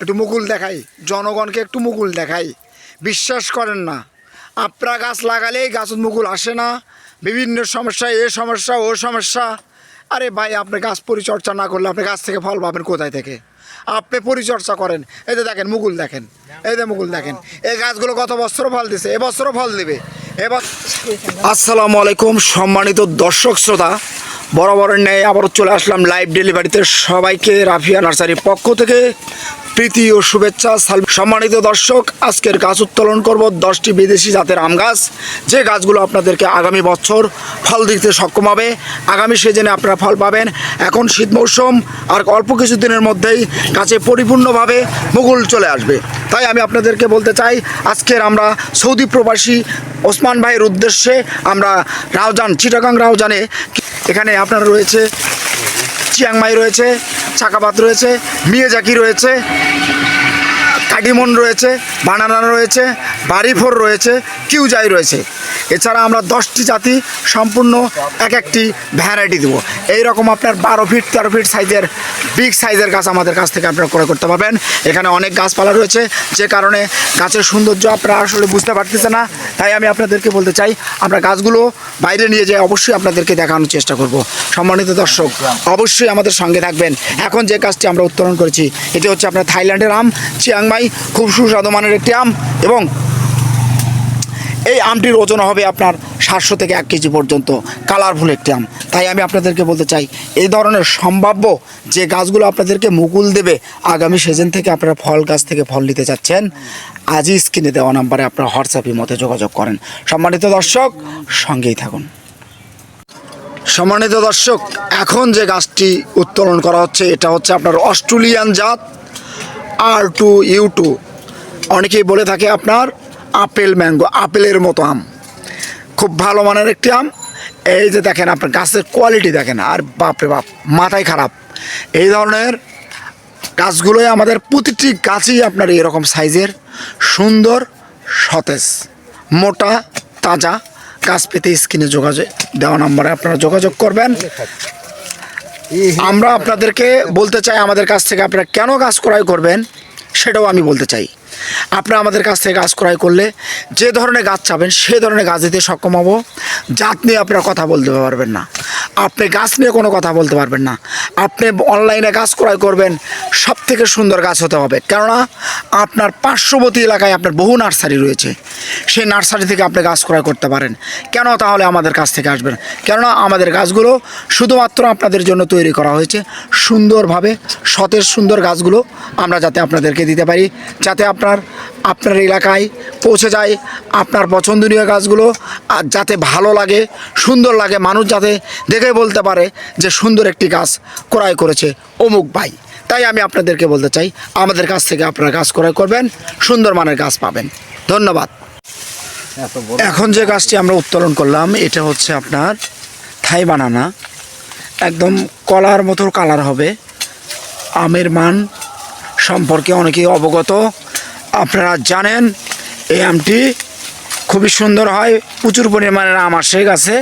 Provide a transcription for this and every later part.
একটু মুকুল দেখাই, জনগণকে একটু মুকুল দেখাই। বিশ্বাস করেন না আপনারা গাছ লাগালেই গাছত মুকুল আসে না। বিভিন্ন সমস্যা, এ সমস্যা, ও সমস্যা। আরে ভাই, আপনি গাছ পরিচর্যা না করলে আপনি গাছ থেকে ফল পাবেন কোথায় থেকে? আপনি পরিচর্যা করেন। এই যে দেখেন, মুকুল দেখেন। এই যে মুকুল দেখেন। এই গাছগুলো গত বছরও ফল দিছে, এবছরও ফল দেবে। এবার আসসালামু আলাইকুম, সম্মানিত দর্শক শ্রোতা। বরাবরের ন্যায় আবারও চলে আসলাম লাইভ ডেলিভারিতে সবাইকে রাফিয়া নার্সারির পক্ষ থেকে। প্রীতি ও শুভেচ্ছা সম্মানিত দর্শক, আজকের গাছ উত্তোলন করব দশটি বিদেশি জাতের আম গাছ। যে গাছগুলো আপনাদেরকে আগামী বছর ফল দিতে সক্ষম হবে, আগামী সিজনে আপনারা ফল পাবেন। এখন শীত মৌসুম, আর অল্প কিছু দিনের মধ্যেই গাছে পরিপূর্ণভাবে মুকুল চলে আসবে। তাই আমি আপনাদেরকে বলতে চাই, আজকের আমরা সৌদি প্রবাসী ওসমান ভাইয়ের উদ্দেশ্যে আমরা রাউজান, চিটাগাং রাউজানে এখানে আপনার রয়েছে চিয়াংমাই রয়েছে চাকাবাত রয়েছে মিয়াজাকি রয়েছে। কাটিমন রয়েছে বানানা রয়েছে বাড়িফোর রয়েছে, কিউজাই রয়েছে। এছাড়া আমরা দশটি জাতি সম্পূর্ণ এক একটি ভ্যারাইটি দেবো। এই রকম আপনার বারো ফিট তেরো ফিট সাইজের বিগ সাইজের গাছ আমাদের কাছ থেকে আপনারা ক্রয় করতে পারবেন। এখানে অনেক গাছপালা রয়েছে, যে কারণে গাছের সৌন্দর্য আপনারা আসলে বুঝতে পারতেছে না। তাই আমি আপনাদেরকে বলতে চাই, আমরা গাছগুলো বাইরে নিয়ে যাই অবশ্যই আপনাদেরকে দেখানোর চেষ্টা করব। সম্মানিত দর্শক, অবশ্যই আমাদের সঙ্গে থাকবেন। এখন যে গাছটি আমরা উত্তোলন করেছি, এটি হচ্ছে আপনার থাইল্যান্ডের আম, চিয়াংমাই খুব সুস্বাদু মানের একটি আম এবং এই আমটির ওজন হবে আপনার সাতশো থেকে এক কেজি পর্যন্ত কালারফুল একটি আম। তাই আমি আপনাদেরকে বলতে চাই, এই ধরনের সম্ভাব্য যে গাছগুলো আপনাদেরকে মুকুল দেবে, আগামী সিজন থেকে আপনারা ফল গাছ থেকে ফল নিতে চাচ্ছেন, আজই স্ক্রিনে দেওয়া নাম্বারে আপনারা হোয়াটসঅ্যাপের মধ্যে যোগাযোগ করেন। সম্মানিত দর্শক, সঙ্গেই থাকুন। সম্মানিত দর্শক, এখন যে গাছটি উত্তোলন করা হচ্ছে, এটা হচ্ছে আপনার অস্ট্রেলিয়ান জাত আর টু ইউ টু অনেকেই বলে থাকে আপনার আপেল ম্যাঙ্গো, আপেলের মতো আম। খুব ভালো মানের একটি আম। এই যে দেখেন, আপনার গাছের কোয়ালিটি দেখেন, আর বাপরে বাপ, মাথায় খারাপ। এই ধরনের গাছগুলোই আমাদের প্রতিটি গাছই আপনার এরকম সাইজের সুন্দর, সতেজ, মোটা, তাজা গাছ পেতে স্ক্রিনে যোগাযোগ, দেওয়া নাম্বারে আপনারা যোগাযোগ করবেন। আমরা আপনাদেরকে বলতে চাই আমাদের কাছ থেকে আপনারা কেন গাছ ক্রয় করবেন, সেটাও আমি বলতে চাই। আপনারা আমাদের কাছ থেকে গাছ ক্রয় করলে যে ধরনের গাছ চাবেন, সে ধরনের গাছ দিতে সক্ষম হব। জাত নিয়ে আপনারা কথা বলতে পারবেন না। আপনি গাছ নিয়ে কোনো কথা বলতে পারবেন না। আপনি অনলাইনে গাছ ক্রয় করবেন সব থেকে সুন্দর গাছ হতে হবে। কেননা, আপনার পার্শ্ববর্তী এলাকায় আপনার বহু নার্সারি রয়েছে। সেই নার্সারি থেকে আপনি গাছ ক্রয় করতে পারেন। কেন তাহলে আমাদের কাছ থেকে আসবেন? কেননা, আমাদের গাছগুলো শুধুমাত্র আপনাদের জন্য তৈরি করা হয়েছে। সুন্দরভাবে সতেজ সুন্দর গাছগুলো আমরা যাতে আপনাদেরকে দিতে পারি, যাতে আপনার আপনার এলাকায় পৌঁছে যায় আপনার পছন্দনীয় গাছগুলো আর যাতে ভালো লাগে সুন্দর লাগে মানুষ যাতে দেখে বলতে পারে যে সুন্দর একটি গাছ ক্রয় করেছে অমুক ভাই। তাই আমি আপনাদেরকে বলতে চাই আমাদের কাছ থেকে আপনারা গাছ ক্রয় করবেন সুন্দর মানের গাছ পাবেন। ধন্যবাদ। এখন যে গাছটি আমরা উত্তোলন করলাম এটা হচ্ছে আপনার থাই বানানা। একদম কলার মতো কালার হবে। আমের মান সম্পর্কে অনেকেই অবগত। আপনারা জানেন, এই আমটি খুবই সুন্দর হয়, প্রচুর পরিমাণের আম আসে গাছে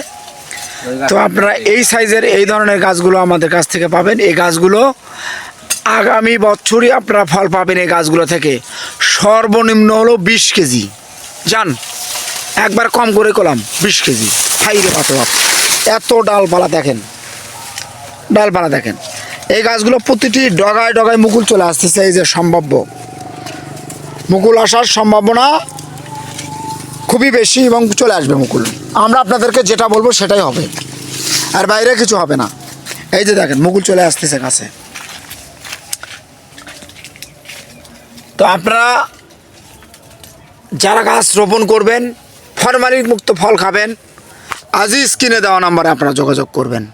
তো আপনারা এই সাইজের এই ধরনের গাছগুলো আমাদের কাছ থেকে পাবেন। এই গাছগুলো আগামী বছরই আপনারা ফল পাবেন এই গাছগুলো থেকে। সর্বনিম্ন হলো বিশ কেজি। যান, একবার কম করে করলাম, বিশ কেজি। হাই রে বাপ রে বাপ, এত ডালপালা দেখেন। ডালপালা দেখেন। এই গাছগুলো প্রতিটি ডগায় ডগায় মুকুল চলে আসতেছে, এই যে সম্ভাব্য। মুকুল আসার সম্ভাবনা খুবই বেশি এবং চলে আসবে মুকুল। আমরা আপনাদেরকে যেটা বলব সেটাই হবে। আর বাইরে কিছু হবে না। এই যে দেখেন, মুকুল চলে আসতেছে কাছে। তো আপনারা যারা গাছ রোপণ করবেন ফরমালিন মুক্ত ফল খাবেন, আজই স্ক্রিনে দেওয়া নাম্বারে আপনারা যোগাযোগ করবেন।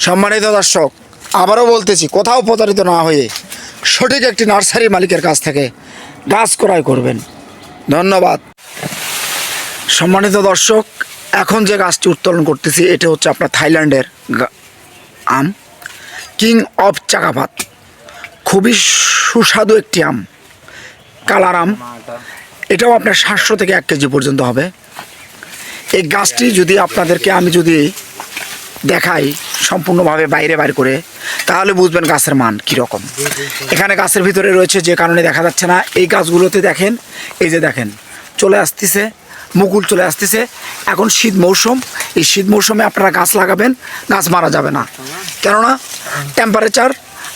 সম্মানিত দর্শক, আবারও বলতেছি, কোথাও প্রতারিত না হয়ে সঠিক একটি নার্সারি মালিকের কাছ থেকে গাছ ক্রয় করবেন। ধন্যবাদ। সম্মানিত দর্শক, এখন যে গাছটি উত্তোলন করতেছি, এটা হচ্ছে আপনার থাইল্যান্ডের আম। King of চাকাপাত। খুবই সুস্বাদু একটি আম। কালার আম। এটাও আপনার সাতশো থেকে এক কেজি পর্যন্ত হবে। এই গাছটি যদি আপনাদেরকে আমি যদি দেখাই সম্পূর্ণভাবে বাইরে বাইর করে, তাহলে বুঝবেন গাছের মান কীরকম। এখানে গাছের ভিতরে রয়েছে যে কারণে দেখা যাচ্ছে না, এই গাছগুলোতে দেখেন, এই যে দেখেন, চলে আসতেছে, মুকুল চলে আসতেছে। এখন শীত মৌসুম, এই শীত মৌসুমে আপনারা গাছ লাগাবেন, গাছ মারা যাবে না। কেননা টেম্পারেচার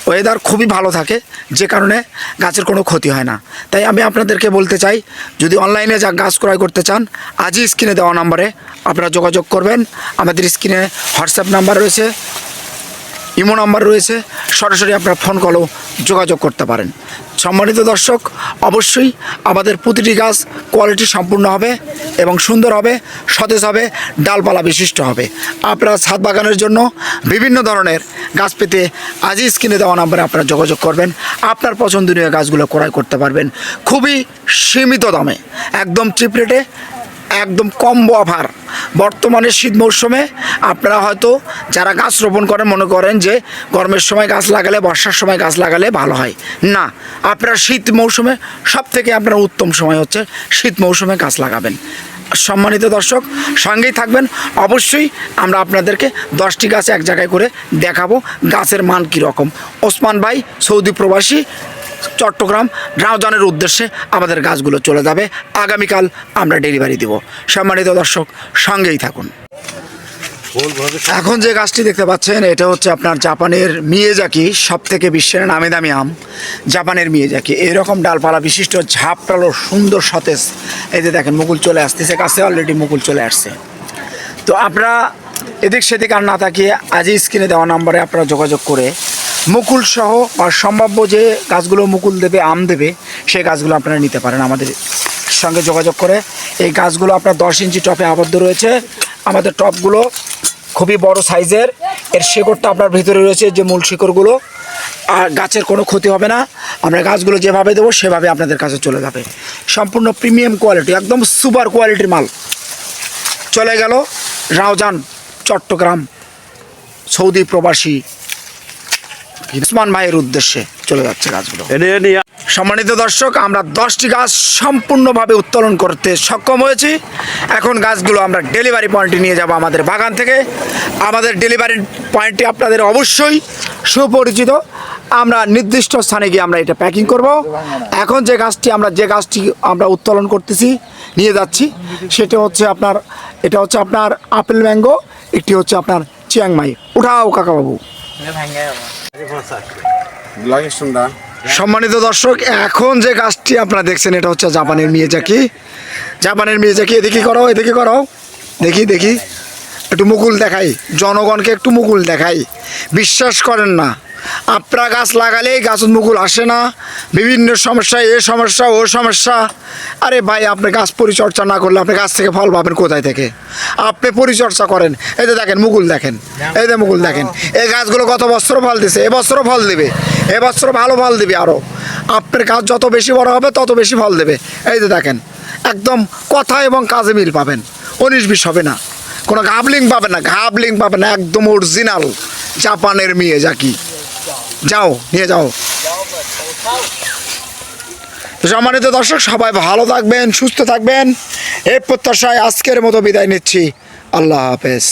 ওয়েদার খুবই ভালো থাকে, যে কারণে গাছের কোনো ক্ষতি হয় না। তাই আমি আপনাদেরকে বলতে চাই, যদি অনলাইনে যা গাছ ক্রয় করতে চান, আজই স্ক্রিনে দেওয়া নাম্বারে আপনারা যোগাযোগ করবেন। আমাদের স্ক্রিনে হোয়াটসঅ্যাপ নাম্বার রয়েছে ইমো নাম্বার রয়েছে। সরাসরি আপনারা ফোন কলও যোগাযোগ করতে পারেন। সম্মানিত দর্শক, অবশ্যই আমাদের প্রতিটি গাছ কোয়ালিটি সম্পূর্ণ হবে এবং সুন্দর হবে, সতেজ হবে, ডালপালা বিশিষ্ট হবে। আপনারা ছাদ বাগানের জন্য বিভিন্ন ধরনের গাছ পেতে আজই স্ক্রিনে দেওয়া নাম্বারে আপনারা যোগাযোগ করবেন। আপনার পছন্দনীয় গাছগুলো ক্রয় করতে পারবেন। খুবই সীমিত দামে, একদম চিপ রেটে একদম কম অফার বর্তমানে শীত মৌসুমে আপনারা হয়তো যারা গাছ রোপণ করেন মনে করেন যে গরমের সময় গাছ লাগালে, বর্ষার সময় গাছ লাগালে ভালো হয়। না, আপনারা শীত মৌসুমে সব থেকে আপনার উত্তম সময় হচ্ছে শীত মৌসুমে গাছ লাগাবেন। সম্মানিত দর্শক, সঙ্গেই থাকবেন। অবশ্যই আমরা আপনাদেরকে দশটি গাছ এক জায়গায় করে দেখাবো, গাছের মান কীরকম। ওসমান ভাই, সৌদি প্রবাসী চট্টগ্রাম রাউজানের উদ্দেশ্যে আমাদের গাছগুলো চলে যাবে। আগামীকাল আমরা ডেলিভারি দেব। সম্মানিত দর্শক, সঙ্গেই থাকুন। এখন যে গাছটি দেখতে পাচ্ছেন, এটা হচ্ছে আপনার জাপানের মিয়েজাকি সব থেকে বিশ্বের নামি দামি আম, জাপানের মিয়েজাকি। এরকম ডালপালা বিশিষ্ট, ঝাপটালো, সুন্দর সতেজ। এই যে দেখেন, মুকুল চলে আসতেছে গাছে অলরেডি মুকুল চলে আসছে। তো আপনারা এদিক সেদিক আর না তাকিয়ে আজই স্ক্রিনে দেওয়া নাম্বারে আপনারা যোগাযোগ করে মুকুল সহ সম্ভাব্য যে গাছগুলো মুকুল দেবে, আম দেবে, সেই গাছগুলো আপনারা নিতে পারেন আমাদের সঙ্গে যোগাযোগ করে। এই গাছগুলো আপনার দশ ইঞ্চি টপে আবদ্ধ রয়েছে। আমাদের টপগুলো খুবই বড় সাইজের। এর শেকড়টা আপনার ভিতরে রয়েছে যে মূল শিকড়গুলো। আর গাছের কোনো ক্ষতি হবে না। আমরা গাছগুলো যেভাবে দেবো, সেভাবে আপনাদের কাছে চলে যাবে। সম্পূর্ণ প্রিমিয়াম কোয়ালিটি, একদম সুপার কোয়ালিটির মাল। চলে গেল রাউজান, চট্টগ্রাম সৌদি প্রবাসী উসমান ভাইয়ের উদ্দেশ্যে চলে যাচ্ছে গাছগুলো সম্মানিত দর্শক আমরা দশটি গাছ সম্পূর্ণভাবে উত্তোলন করতে সক্ষম হয়েছি। এখন গাছগুলো আমরা ডেলিভারি পয়েন্টে নিয়ে যাব আমাদের বাগান থেকে। আমাদের ডেলিভারি পয়েন্টটি আপনাদের অবশ্যই সুপরিচিত। আমরা নির্দিষ্ট স্থানে গিয়ে আমরা এটা প্যাকিং করব। এখন যে গাছটি আমরা যে গাছটি আমরা উত্তোলন করতেছি নিয়ে যাচ্ছি সেটা হচ্ছে আপনার এটা হচ্ছে আপনার আপেল ম্যাঙ্গো একটি হচ্ছে আপনার চিয়াংমাই। উঠাও কাকাবাবু। সম্মানিত দর্শক, এখন যে গাছটি আপনারা দেখছেন, এটা হচ্ছে জাপানের মিয়েজাকি। জাপানের মিয়েজাকি, এদিকে করো এদিকে করো? দেখি দেখি। একটু মুকুল দেখাই, জনগণকে একটু মুকুল দেখাই। বিশ্বাস করেন না আপনারা গাছ লাগালেই গাছত মুকুল আসে না, বিভিন্ন সমস্যা এ সমস্যা, ও সমস্যা। আরে ভাই, আপনি গাছ পরিচর্যা না করলে আপনি গাছ থেকে ফল পাবেন কোথায় থেকে? আপনি পরিচর্যা করেন, এই যে দেখেন, মুকুল দেখেন, এই যে মুকুল দেখেন, এই গাছগুলো গত বছর ফল দিছে, এবছরও ফল দেবে এবছর ভালো ফল দেবে আরও আপনার গাছ যত বেশি বড় হবে, তত বেশি ফল দেবে, এই যে দেখেন, একদম কথা এবং কাজে মিল পাবেন, উনিশ বিশ হবে না। কোনো ঘাবলিং পাবে না ঘাবলিং পাবে না, একদম অরিজিনাল জাপানের মেয়ে যাকি যাও, নিয়ে যাও। সম্মানিত দর্শক, সবাই ভালো থাকবেন, সুস্থ থাকবেন। এই প্রত্যাশায় আজকের মতো বিদায় নিচ্ছি। আল্লাহ হাফেজ।